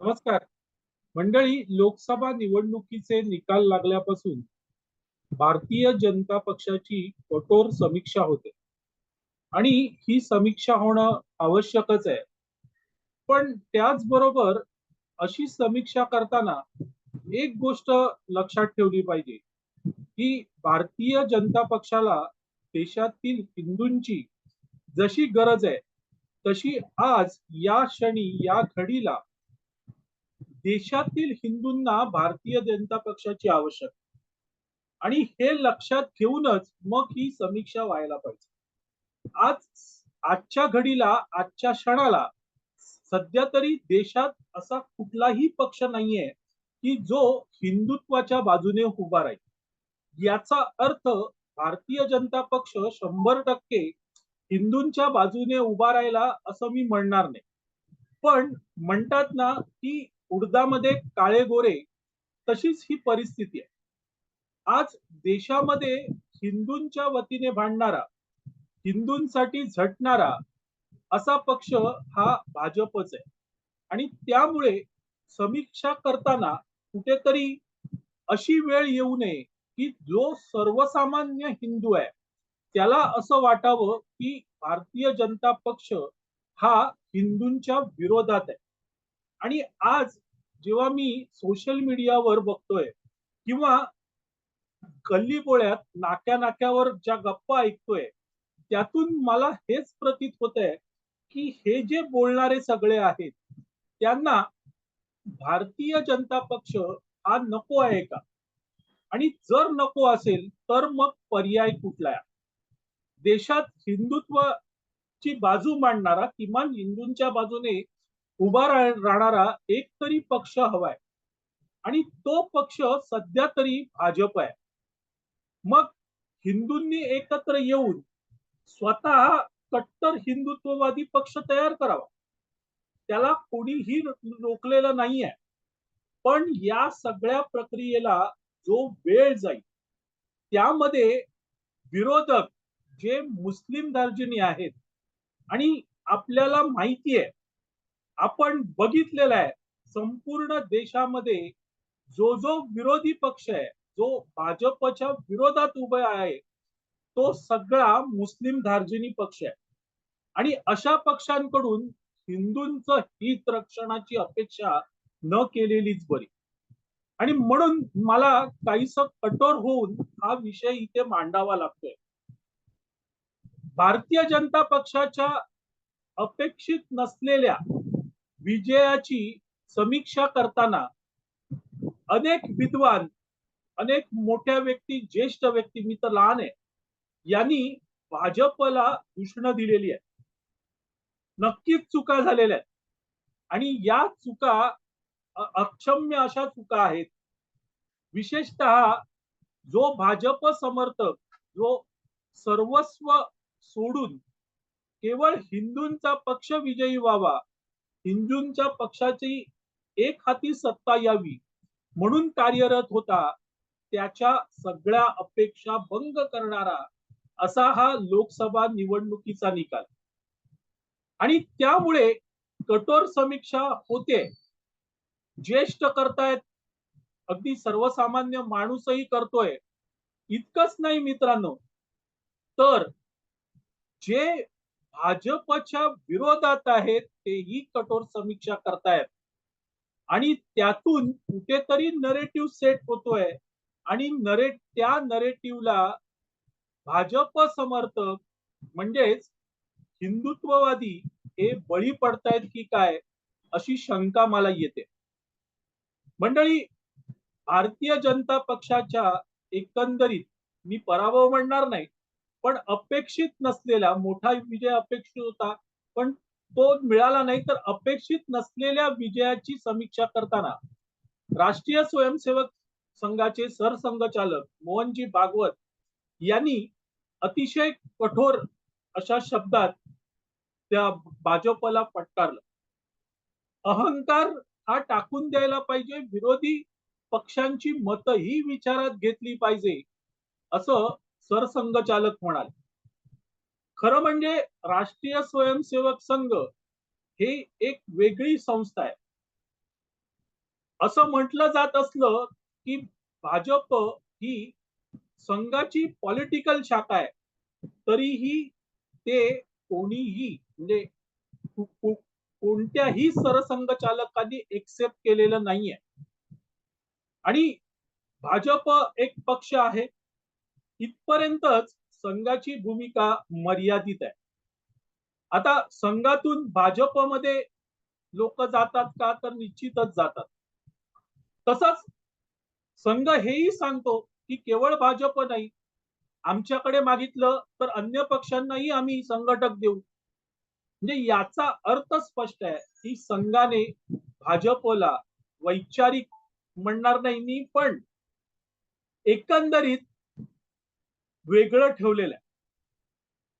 नमस्कार. मंडळी लोकसभा निवडणुकीचे निकाल लागल्यापासून भारतीय जनता पक्षाची कठोर समीक्षा होते. आणि ही समीक्षा होणं आवश्यकच आहे. पण त्याचबरोबर अशी समीक्षा करताना एक गोष्ट लक्षात ठेवली पाहिजे की भारतीय जनता पक्षाला देशातील हिंदूंची जशी गरज आहे तशी आज या क्षणी या घडीला देशातील हिंदूंना भारतीय जनता पक्षाची आवश्यकता. आणि हे लक्षात घेऊनच मग ही समीक्षा व्हायला पाहिजे. आज आजच्या घडीला आजच्या क्षणाला सध्या तरी देशात असा कुठलाही पक्ष नाहीये की जो हिंदुत्वाच्या बाजूने उभा राहील. याचा अर्थ भारतीय जनता पक्ष शंभर टक्के हिंदूंच्या बाजूने उभा राहिला असं मी म्हणणार नाही. पण म्हणतात ना की उडदामध्ये काळे गोरे तशीच ही परिस्थिती आहे. आज देशामध्ये हिंदूंच्या वतीने भांडणारा हिंदूंसाठी झटणारा असा पक्ष हा भाजपच आहे. आणि त्यामुळे समीक्षा करताना कुठेतरी अशी वेळ येऊ नये की जो सर्वसामान्य हिंदू आहे त्याला असं वाटावं की भारतीय जनता पक्ष हा हिंदूंच्या विरोधात आहे. आणि आज जेव्हा मी सोशल मीडियावर बघतोय किंवा गल्ली बोळ्यात नाक्या नाक्यावर ज्या गप्पा ऐकतोय त्यातून मला हेच प्रतीत होत आहे की हे जे बोलणारे सगळे आहेत त्यांना भारतीय जनता पक्ष हा नको आहे का? आणि जर नको असेल तर मग पर्याय कुठला आहे? देशात हिंदुत्वाची बाजू मांडणारा किमान हिंदूंच्या बाजूने उभा राहणारा एक तरी पक्ष हवाय. आणि तो पक्ष सध्या तरी भाजप आहे. मग हिंदूंनी एकत्र येऊन स्वतः कट्टर हिंदुत्ववादी पक्ष तयार करावा. त्याला कोणीही रोखलेलं नाहीये. पण या सगळ्या प्रक्रियेला जो वेळ जाईल त्यामध्ये विरोधक जे मुस्लिम दर्जनी आहेत आणि आपल्याला माहिती आहे आपण बघितलेला आहे संपूर्ण देशामध्ये जो जो विरोधी पक्ष आहे जो भाजपच्या विरोधात उभा आहे तो सगळा मुस्लिम धार्जिनी पक्ष आहे. आणि अशा पक्षांकडून हिंदूंचं हित रक्षणाची अपेक्षा न केलेलीच बरी. आणि म्हणून मला काहीस कठोर होऊन हा विषय इथे मांडावा लागतोय. भारतीय जनता पक्षाच्या अपेक्षित नसलेल्या विजयाची समीक्षा करताना अनेक विद्वान अनेक मोठ्या व्यक्ती ज्येष्ठ व्यक्ती मी तर लहान आहे यांनी भाजपला दूषण दिलेली आहे. नक्कीच चुका झालेल्या आहेत. आणि या चुका अक्षम्य अशा चुका आहेत. विशेषत जो भाजप समर्थक जो सर्वस्व सोडून केवळ हिंदूंचा पक्ष विजयी व्हावा हिंदूंच्या पक्षाची एक हाती सत्ता यावी म्हणून कार्यरत होता त्याच्या सगळ्या अपेक्षा भंग करणारा असा हा लोकसभा निवडणुकीचा निकाल. आणि त्यामुळे कठोर समीक्षा होते. ज्येष्ठ करतायत अगदी सर्वसामान्य माणूसही करतोय. इतकंच नाही मित्रांनो. तर जे भाजपच्या विरोधात आहेत तेही कठोर समीक्षा करतायत. आणि त्यातून कुठेतरी नरेटिव्ह सेट होतोय. आणि नरे त्या नरेटिव्हला भाजप समर्थक म्हणजेच हिंदुत्ववादी हे बळी पडतायत की काय अशी शंका मला येते. मंडळी भारतीय जनता पक्षाच्या एकंदरीत मी पराभव म्हणणार नाही. पण अपेक्षित नसलेला मोठा विजय अपेक्षित होता पण तो मिळाला नाही तर अपेक्षित नसलेल्या विजयाची समीक्षा करताना राष्ट्रीय स्वयंसेवक संघाचे सरसंघचालक मोहनजी भागवत यांनी अतिशय कठोर अशा शब्दात त्या भाजपला फटकारलं. अहंकार हा टाकून द्यायला पाहिजे विरोधी पक्षांची मतही विचारात घेतली पाहिजे असं सरसंघचालक म्हणाले. खरं म्हणजे राष्ट्रीय स्वयंसेवक संघ हे एक वेगळी संस्था आहे. असं म्हटलं जात असलं की भाजप ही संघाची पॉलिटिकल शाखा आहे. तरीही ते कोणीही म्हणजे कोणत्याही सरसंघचालकांनी एक्सेप्ट केलेलं नाहीये. आणि भाजप एक पक्ष आहे. इथपर्यंतच संघाची भूमिका मर्यादित आहे. आता संघातून भाजपमध्ये लोक जातात का? तर निश्चितच जातात. तसंच संघ हेही सांगतो की केवळ भाजप नाही आमच्याकडे मागितलं तर अन्य पक्षांनाही आम्ही संघटक देऊ. म्हणजे याचा अर्थ स्पष्ट आहे की संघाने भाजपला वैचारिक म्हणणार नाही मी पण एकंदरीत वेगळं ठेवलेलं आहे.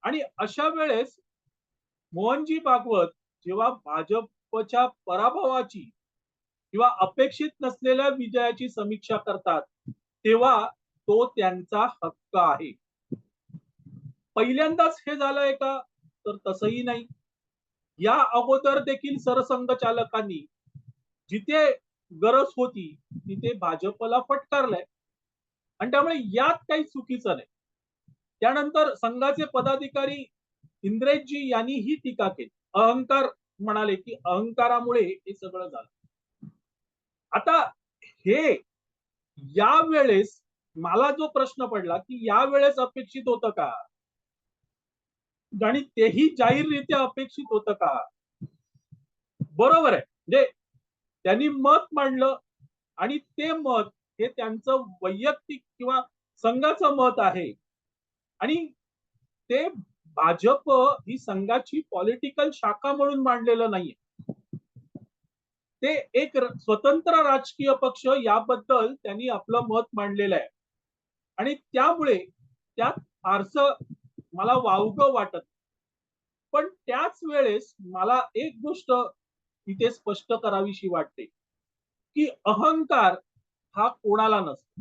आणि अशा वेळेस मोहनजी भागवत जेव्हा भाजपच्या पराभवाची किंवा अपेक्षित नसलेल्या विजयाची समीक्षा करतात तेव्हा तो त्यांचा हक्क आहे. पहिल्यांदाच हे झालंय का? तर तसंही नाही. या अगोदर देखील सरसंघचालकांनी जिथे गरज होती तिथे भाजपला फटकारलंय. आणि त्यामुळे यात काही चुकीचं नाही. त्यानंतर संघाचे पदाधिकारी इंद्रेशजी यांनी ही टीका केली. अहंकार म्हणाले की अहंकारामुळे हे सगळं झालं. आता हे या वेळेस मला जो प्रश्न पडला की या वेळेस अपेक्षित होतं का? आणि तेही जाहीररित्या अपेक्षित होतं का? बरोबर आहे. म्हणजे त्यांनी मत मांडलं आणि ते मत हे त्यांचं वैयक्तिक किंवा संघाचं मत आहे. आणि ते भाजप ही संघाची पॉलिटिकल शाखा म्हणून मांडलेलं नाहीये. ते एक स्वतंत्र राजकीय पक्ष याबद्दल त्यांनी आपलं मत मांडलेलं आहे. आणि त्यामुळे त्यात फारसं मला वावगं वाटत पण त्याच वेळेस मला एक गोष्ट इथे स्पष्ट करावीशी वाटते की अहंकार हा कोणाला नसतो.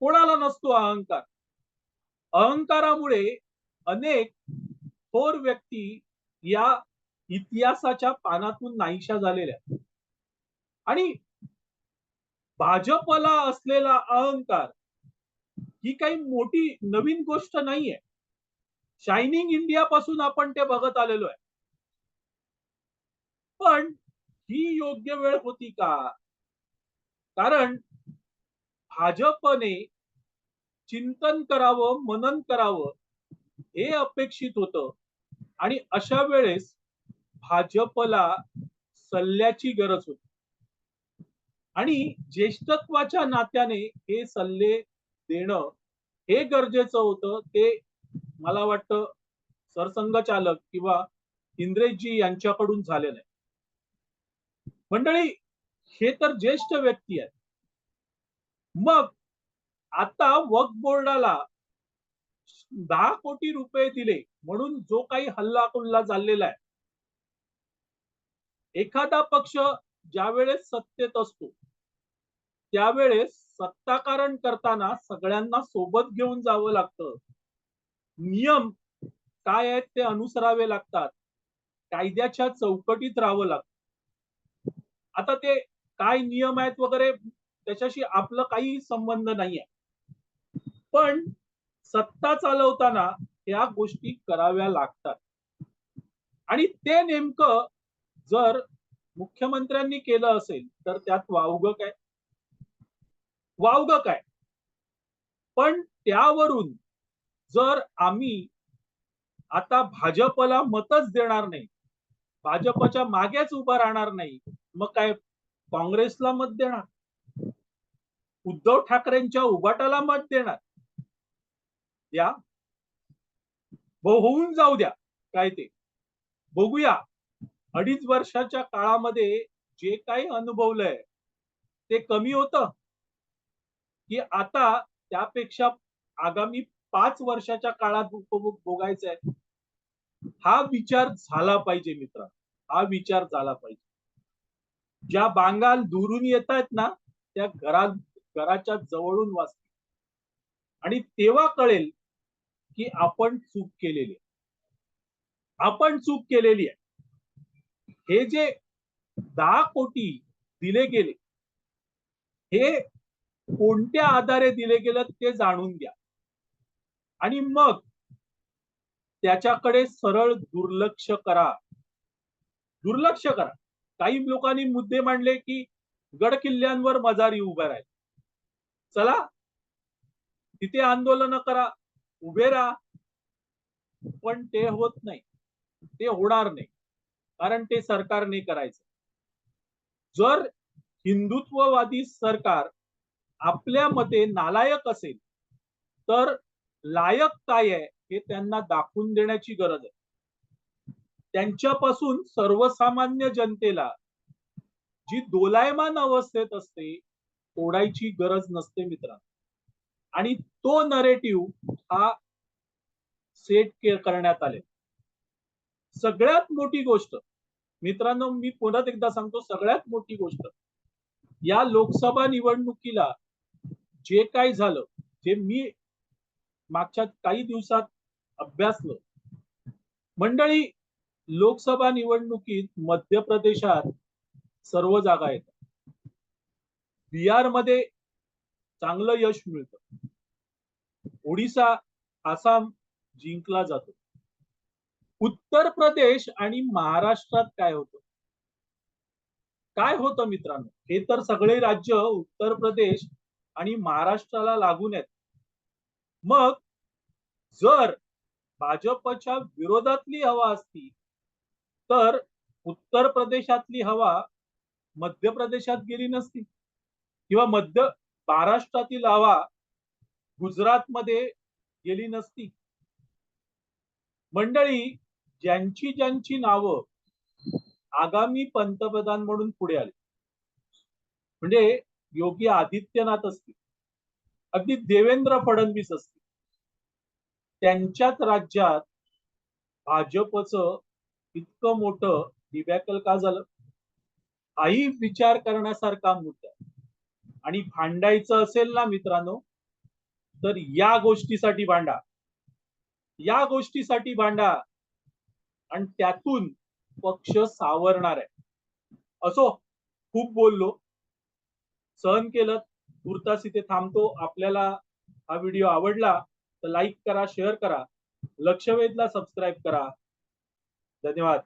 कोणाला नसतो अहंकार? अहंकारामुळे अनेक थोर व्यक्ती या इतिहासाच्या पानातून नाहीशा झालेल्या आहेत. आणि भाजपला असलेला अहंकार ही काही मोठी नवीन गोष्ट नाहीये. शायनिंग इंडिया पासून आपण ते बघत आलेलो आहे. पण ही योग्य वेळ होती का? कारण भाजपने चिंतन करावं मनन करावं हे अपेक्षित होतं. आणि अशा वेळेस भाजपला सल्ल्याची गरज होती. आणि ज्येष्ठत्वाच्या नात्याने हे सल्ले देणं हे गरजेचं होतं. ते मला वाटतं सरसंघचालक किंवा इंद्रेशजी यांच्याकडून झाले नाही मंडळी हे तर ज्येष्ठ व्यक्ती आहेत. मग आता वक्फ बोर्डाला दहा कोटी रुपये दिले म्हणून जो काही हल्ला कुल्ला चाललेला आहे एखादा पक्ष ज्यावेळेस सत्तेत असतो त्यावेळेस सत्ताकारण करताना सगळ्यांना सोबत घेऊन जावं लागतं. नियम काय आहेत ते अनुसरावे लागतात. कायद्याच्या चौकटीत राहावं लागतं. आता ते काय नियम आहेत वगैरे त्याच्याशी आपलं काही संबंध नाहीये. पण सत्ता चालवताना या गोष्टी कराव्या लागतात. आणि ते नेमकं जर मुख्यमंत्र्यांनी केलं असेल तर त्यात वावग काय? वावग काय? पण त्यावरून जर आम्ही आता भाजपला मतच देणार नाही भाजपच्या मागेच उभं राहणार नाही मग काय काँग्रेसला मत देणार? उद्धव ठाकरेंच्या उभाटाला मत देणार? द्या होऊन जाऊ द्या. काय ते? बघूया. अडीच वर्षाच्या काळामध्ये जे काही अनुभवलंय ते कमी होत? की आता त्यापेक्षा आगामी पाच वर्षाच्या काळात उपभोग भोगायचा आहे हा विचार झाला पाहिजे मित्र. हा विचार झाला पाहिजे. ज्या बांगाल दुरून येत आहेत ना त्या घरात घराच्या जवळून वाचतील. आणि तेव्हा कळेल की आपण चूक केलेली आहे. आपण चूक केलेली आहे. हे जे दहा कोटी दिले गेले हे कोणत्या आधारे दिले गेलं ते जाणून घ्या. आणि मग त्याच्याकडे सरळ दुर्लक्ष करा. दुर्लक्ष करा. काही लोकांनी मुद्दे मांडले की गड किल्ल्यांवर मजारी उभ्या राहील. चला तिथे आंदोलन करा उभे राहा. पण ते होत नाही. ते होणार नाही. कारण ते सरकारने करायचं. जर हिंदुत्ववादी सरकार आपल्या मते नालायक असेल तर लायक काय आहे हे त्यांना दाखवून देण्याची गरज आहे. त्यांच्यापासून सर्वसामान्य जनतेला जी दोलायमान अवस्थेत असते तोडायची गरज नसते मित्रांनो. आणि तो नरेटिव्ह हा सेट करण्यात आले. सगळ्यात मोठी गोष्ट मित्रांनो मी पुन्हा एकदा सांगतो सगळ्यात मोठी गोष्ट या लोकसभा निवडणुकीला जे काय झालं जे मी मागच्या काही दिवसात अभ्यासलं मंडळी लोकसभा निवडणुकीत मध्य प्रदेशात सर्व जागा येतात. बिहारमध्ये चांगलं यश मिळतं. ओडिसा आसाम जिंकला जातो. उत्तर प्रदेश आणि महाराष्ट्रात काय होतं? काय होतं मित्रांनो? हे तर सगळे राज्य उत्तर प्रदेश आणि महाराष्ट्राला लागून आहेत. मग जर भाजपच्या विरोधातली हवा असती तर उत्तर प्रदेशातली हवा मध्य प्रदेशात गेली नसती. किंवा मध्य महाराष्ट्रातील हवा गुजरातमध्ये गेली नसती. मंडळी ज्यांची ज्यांची नावं आगामी पंतप्रधान म्हणून पुढे आली. म्हणजे योगी आदित्यनाथ असतील. अगदी देवेंद्र फडणवीस असतील. त्यांच्याच राज्यात भाजपचं इतकं मोठं डिबॅकल का झालं? हाही विचार करण्यासारखा मुद्दा. आणि भांडायचं असेल ना मित्रांनो तर या गोष्टीसाठी भांडा. या गोष्टीसाठी भांडा. आणि त्यातून पक्ष सावरणार आहे. असो खूप बोललो. सहन केलं तुर्तास इथे थांबतो. आपल्याला हा व्हिडिओ आवडला तर लाईक करा शेअर करा. लक्षवेधला सबस्क्राईब करा. धन्यवाद.